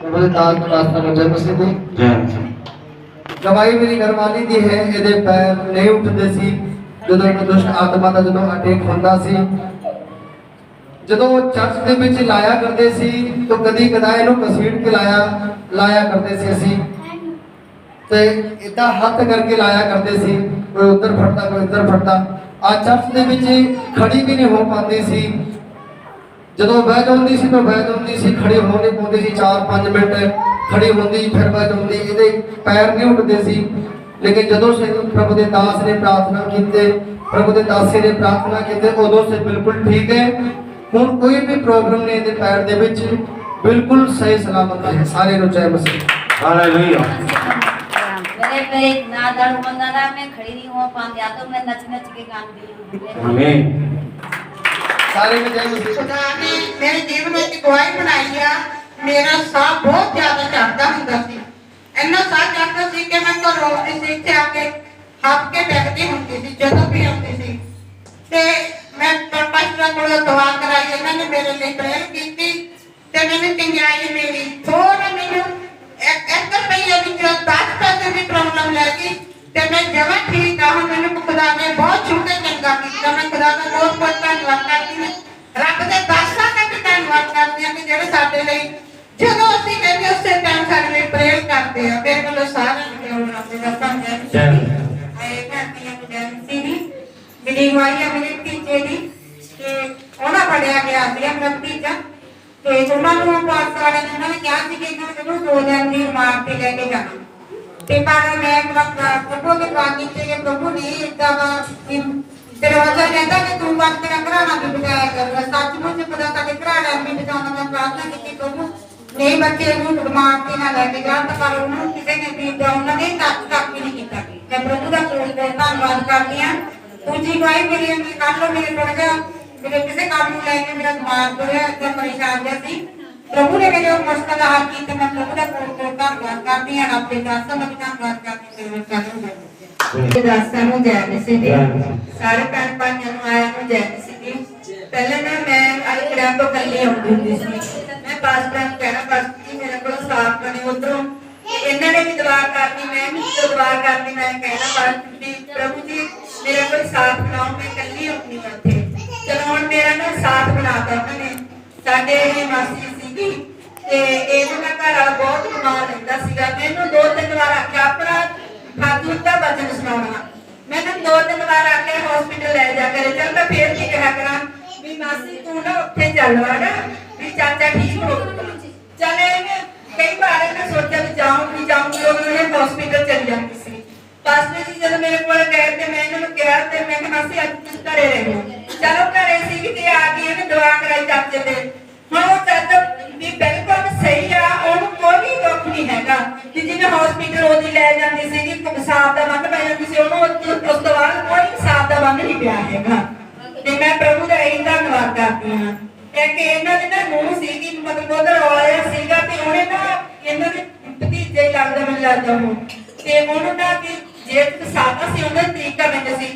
ਪ੍ਰਭੂ ਦੇ ਦਾਸ ਨੂੰ ਰਾਸਤਾ ਨੂੰ ਜਨਮ ਸਿੱਧੀ। ਜੈ ਗਵਾਈ ਮੇਰੀ ਘਰਵਾਲੀ ਦੀ ਹੈ ਇਹਦੇ ਪੈਰ ਨਹੀਂ ਉੱਠਦੇ ਸੀ। ਜਦੋਂ ਇਹਨੂੰ ਦੁਸ਼ਟ ਆਤਮਾ ਦਾ ਜਦੋਂ ਅਟੈਕ ਹੁੰਦਾ ਸੀ ਜਦੋਂ ਚਰਚ ਦੇ ਵਿੱਚ ਲਾਇਆ ਕਰਦੇ ਸੀ ਤਾਂ ਕਦੀ ਕਦਾ ਇਹਨੂੰ ਕਸੀੜ ਕੇ ਲਾਇਆ ਲਾਇਆ ਕਰਦੇ ਸੀ ਅਸੀਂ। ਤੇ ਇਦਾਂ ਹੱਥ ਕਰਕੇ ਲਾਇਆ ਕਰਦੇ ਸੀ ਕੋਈ ਉੱਧਰ ਫੜਦਾ ਕੋਈ ਉੱਧਰ ਫੜਦਾ। ਆ ਚਰਚ ਦੇ ਵਿੱਚ ਖੜੀ ਵੀ ਨਹੀਂ ਹੋ ਪਾਉਂਦੀ ਸੀ। ਜਦੋਂ ਬਹਿ ਜਾਂਦੀ ਸੀ ਤਾਂ ਬਹਿ ਜਾਂਦੀ ਸੀ ਖੜੀ ਹੋ ਨਹੀਂ ਪਾਉਂਦੀ ਸੀ 4-5 ਮਿੰਟ ਖੜੀ ਹੁੰਦੀ ਫਿਰ ਬਹਿ ਜਾਂਦੀ ਇਹਦੇ ਪੈਰ ਨਹੀਂ ਉੱਠਦੇ ਸੀ ਲੇਕਿਨ ਜਦੋਂ ਸੇ ਪ੍ਰਭੂ ਦੇ ਦਾਸ ਨੇ ਪ੍ਰਾਰਥਨਾ ਕੀਤੀ ਪ੍ਰਭੂ ਦੇ ਦਾਸੇ ਨੇ ਪ੍ਰਾਰਥਨਾ ਕੀਤੀ ਉਦੋਂ ਸੇ ਬਿਲਕੁਲ ਠੀਕ ਹੈ ਹੁਣ ਕੋਈ ਵੀ ਪ੍ਰੋਬਲਮ ਨਹੀਂ ਇਹਦੇ ਪੈਰ ਦੇ ਵਿੱਚ ਬਿਲਕੁਲ ਸਹੀ ਸਲਾਮਤ ਹੈ ਸਾਰੇ ਨੂੰ ਜੈ ਮਸੀਹ ਹਾਲੇਲੂਇਆ मेरे पे ना दर्द बंदा ना मैं खड़ी नहीं हो पाती या तो मैं नच नच के गाती हूँ ਆਮੀਨ ਸਾਰੇ ਨੂੰ ਜੈ ਮਸੀਹ ਖੁਦਾ ਨੇ ਮੇਰੇ ਜੀਵਨ ਵਿੱਚ ਗਵਾਹੀ ਬਣਾਈ ਆ, ਮੇਰਾ ਸਾਹ ਬਹੁਤ ਜ਼ਿਆਦਾ ਚੜਦਾ ਹੁੰਦਾ ਸੀ। ਇੰਨਾ ਸਾਹ ਚੜਦਾ ਸੀ ਕਿ ਮੈਂ ਘਰ ਰੋਂਦੀ ਸੀ ਆ ਕੇ ਹੱਥ ਕੇ ਬੈਠਦੀ ਹੁੰਦੀ ਸੀ, ਜਦੋਂ ਵੀ ਆਉਂਦੀ ਸੀ। ਤੇ ਮੈਂ ਪਰਪਾਸ਼ਾ ਕੋਲ ਦੁਆ ਕਰਾਈ, ਇਹਨਾਂ ਨੇ ਮੇਰੇ ਲਈ ਪ੍ਰੇਰ ਕੀਤੀ ਤੇ ਮੈਨੂੰ ਚੰਗਿਆਈ ਮਿਲੀ। ਥੋੜਾ ਮੈਨੂੰ ਇੱਕ ਇੱਕ ਰੁਪਈਆ ਵਿੱਚ 10 ਪੈਸੇ ਦੀ ਪ੍ਰੋਬਲਮ ਲੈ ਗਈ ਤੇ ਮੈਂ ਜਮਾ ਠੀਕ ਆ, ਹੁਣ ਮੈਨੂੰ ਖੁਦਾ ਨੇ ਬਹੁਤ ਛੁੱਟੇ ਚੰਗਾ ਕੀਤਾ। ਮੈਂ ਖੁਦਾ ਦਾ ਬਹੁਤ ਬਹੁਤ ਧੰਨਵਾਦ ਰੱਬ ਦੇ ਦਾਸਾਂ ਦਾ ਵੀ ਧੰਨਵਾਦ ਕਰਦੀ ਹਾਂ ਕਿ ਜਿਹੜੇ ਸਾਡੇ ਲਈ ਜਦੋਂ ਅਸੀਂ ਕਹਿੰਦੇ ਉਸੇ ਟਾਈਮ ਸਾਡੇ ਲਈ ਪ੍ਰੇਰ ਕਰਦੇ ਆ ਮੇਰੇ ਵੱਲੋਂ ਸਾਰਿਆਂ ਨੂੰ ਰੱਬ ਦਾ ਧੰਨਵਾਦ ਜੈ ਆਏ ਕਰਦੀ ਹਾਂ ਜੈਂਸੀ ਦੀ ਮੇਰੀ ਵਾਈ ਆ ਮੇਰੇ ਟੀਚੇ ਦੀ ਤੇ ਉਹਨਾਂ ਪੜਿਆ ਗਿਆ ਸੀ ਮੇਰਾ ਭਤੀਜਾ। ਤੇ ਉਹਨਾਂ ਨੂੰ ਪਾਸ ਵਾਲੇ ਨੇ ਉਹਨਾਂ ਨੇ ਕਿਹਾ ਸੀ ਕਿ ਇਹਨਾਂ ਨੂੰ ਦੋ ਦਿਨ ਦੀ ਮਾਰ ਤੇ ਲੈ ਕੇ ਜਾਣਾ ਤੇ ਪਰ ਮੈਂ ਪ੍ਰਭੂ ਦੇ ਬਾਣੀ ਤੇ ਪ੍ਰਭੂ ਨੇ ਇਦਾਂ ਦਾ ਕਿ ਦਰਵਾਜ਼ਾ ਕਹਿੰਦਾ ਕਿ ਤੂੰ ਵੀ ਬਚਾਇਆ ਕਰ ਸੱਚਮੁੱਚ ਪਤਾ ਸਾਡੇ ਘਰਾਣਾ ਵੀ ਬਚਾਉਣਾ ਦਾ ਪ੍ਰਾਰਥਨਾ ਕੀਤੀ ਪ੍ਰਭੂ ਨਹੀਂ ਬੱਚੇ ਨੂੰ ਦਿਮਾਗ ਤੇ ਨਾ ਲੈ ਕੇ ਜਾਣ ਤਾਂ ਪਰ ਉਹਨੂੰ ਕਿਸੇ ਨੇ ਵੀ ਏਦਾਂ ਉਹਨਾਂ ਨੇ ਟੱਚ ਤੱਕ ਵੀ ਨਹੀਂ ਕੀਤਾ। ਮੈਂ ਪ੍ਰਭੂ ਦਾ ਬਹੁਤ ਬਹੁਤ ਧੰਨਵਾਦ ਕਰਦੀ ਹਾਂ। ਦੂਜੀ ਗਾਈ ਮੇਰੀ ਅੰਦਰ ਕੱਲ ਨੂੰ ਮੇਰੇ ਕੋਲ ਗਿਆ। ਮੇਰੇ ਕਿਸੇ ਕੰਮ ਨੂੰ ਲੈ ਕੇ ਮੇਰਾ ਦਿਮਾਗ ਦੁਰਿਆ ਤੇ ਪਰੇਸ਼ਾਨ ਜਿਹਾ ਸੀ। ਪ੍ਰਭੂ ਨੇ ਮੇਰੇ ਮੁਸ਼ਕਲ ਦਾ ਹੱਲ ਕੀਤਾ ਮੈਂ ਪ੍ਰਭੂ ਦਾ ਬਹੁਤ ਬਹੁਤ ਧੰਨਵਾਦ ਕਰਦੀ ਰੱਬ ਦੇ ਦਾਸਾਂ ਦਾ ਧੰਨਵਾਦ ਕਰਦੀ ਹਾਂ। ਚਾਲੂ ਜੈ ਦਾਸਾਂ ਨੂੰ ਜੈ ਮਸੀਹ ਦੀ। ਜੈ। ਸਾਰੇ ਮੈਂ ਤੋਂ ਕੱਲੀ ਆਉਂਦੀ ਹੁੰਦੀ ਸੀ। ਮੈਂ ਪਾਸਟਰ ਨੂੰ ਕਹਿਣਾ, ਬਸ ਕਿ ਮੇਰੇ ਕੋਲ ਸਾਫ਼ ਬਣੇ ਉਧਰੋਂ। ਇਹਨਾਂ ਨੇ ਵੀ ਦੁਆ ਕਰਨੀ ਮੈਂ ਵੀ ਦੁਆ ਕਰਨੀ ਮੈਂ ਕਹਿਣਾ, ਬਸ ਵੀ ਪ੍ਰਭੂ ਜੀ, ਮੇਰੇ ਕੋਲ ਸਾਥ ਬਣਾਓ, ਮੈਂ ਕੱਲੀ ਆਉਂਦੀ ਹਾਂ ਉੱਥੇ ਚਲੋ ਹੁਣ ਮੇਰਾ ਨਾ ਸਾਥ ਬਣਾਤਾ ਉਹਨਾਂ ਨੇ। ਸਾਡੇ ਇਹ ਮਾਸੀ ਸੀਗੀ ਤੇ ਇਹਨੂੰ ਮੈਂ ਘਰ ਵਾਲਾ ਬਹੁਤ ਬਿਮਾਰ ਰਹਿੰਦਾ ਸੀਗਾ। ਮੈਨੂੰ ਦੋ ਤਿੰਨ ਵਾਰ ਆਖਿਆ, ਆਪਣਾ ਫਾਦੂ ਦਾ ਵਚਨ ਸੁਣਾਉਣਾ। ਮੈਨੂੰ ਦੋ ਤਿੰਨ ਵਾਰ ਆਖਿਆ ਹਸਪੀਟਲ ਲੈ ਜਾ ਕਰੇ। ਚਲ ਮੈਂ ਫੇਰ ਕੀ ਕਿਹਾ ਕਰਾਂ ਮਾਸੀ ਤੂੰ ਨਾ ਵੀ ਚਾਚਾ ਠੀਕ ਹੋ ਚਲ ਇਹਨੇ ਕਈ ਵਾਰ ਇਹਨੇ ਸੋਚਿਆ ਵੀ ਜਾਉਂ ਵੀ ਜਾਊਂਗੀ ਉਹ ਉਹਨੇ ਹਸਪੀਟਲ ਚੱਲ ਜਾਂਦੀ ਸੀ। ਪਾਸਟਰ ਜੀ, ਜਦੋਂ ਮੇਰੇ ਕੋਲ ਗਏ ਤੇ ਮੈਂ ਇਹਨਾਂ ਨੂੰ ਕਿਹਾ ਤੇ ਮੈਂ ਕਿਹਾ, ਮਾਸੀ, ਅੱਜ ਤੁਸੀਂ ਘਰੇ ਰਹੋ ਚਲੋ ਘਰੇ ਸੀ ਤੇ ਆ ਗਈ ਇਹਨੇ ਦਵਾ ਕਰਾਈ ਚਾਚੇ ਤੇ ਹੁਣ ਉਹ ਚਾਚਾ ਵੀ ਬਿਲਕੁਲ ਸਹੀ ਆ, ਉਹਨੂੰ ਕੋਈ ਵੀ ਦੁੱਖ ਨਹੀਂ ਹੈਗਾ ਕਿ ਜਿਵੇਂ ਹਸਪੀਟਲ ਉਹਦੀ ਲੈ ਜਾਂਦੀ ਸੀ ਕਿ ਹਿਸਾਬ ਦਾ ਬੰਦ ਪੈ ਜਾਂਦੀ ਸੀ ਉਹਨੂੰ ਉਸ ਤੋਂ- ਬਾਅਦ ਕੋਈ ਹਿਸਾਬ ਦਾ ਬੰਦ ਨਹੀਂ ਪਿਆ ਹੈਗਾ। ਇਹ ਕਰਦੀ ਹਾਂ ਇਹ ਇਹਨਾਂ ਦੇ ਨਾ ਨੂੰਹ ਸੀਗੀ, ਮਤਲਬ ਉਹਦਾ ਰੌਲਾ ਸੀਗਾ ਤੇ ਉਹਨੇ ਨਾ ਇਹਨਾਂ ਦੇ ਭਤੀਜੇ ਲੱਗਦਾ ਮੈਨੂੰ ਲੱਗਦਾ ਉਹ ਤੇ ਉਹਨੂੰ ਨਾ ਕਿ ਜੇ ਸਾਦਾ ਸੀ, ਉਹਦਾ ਤਰੀਕਾ ਮੈਨੂੰ ਸੀ।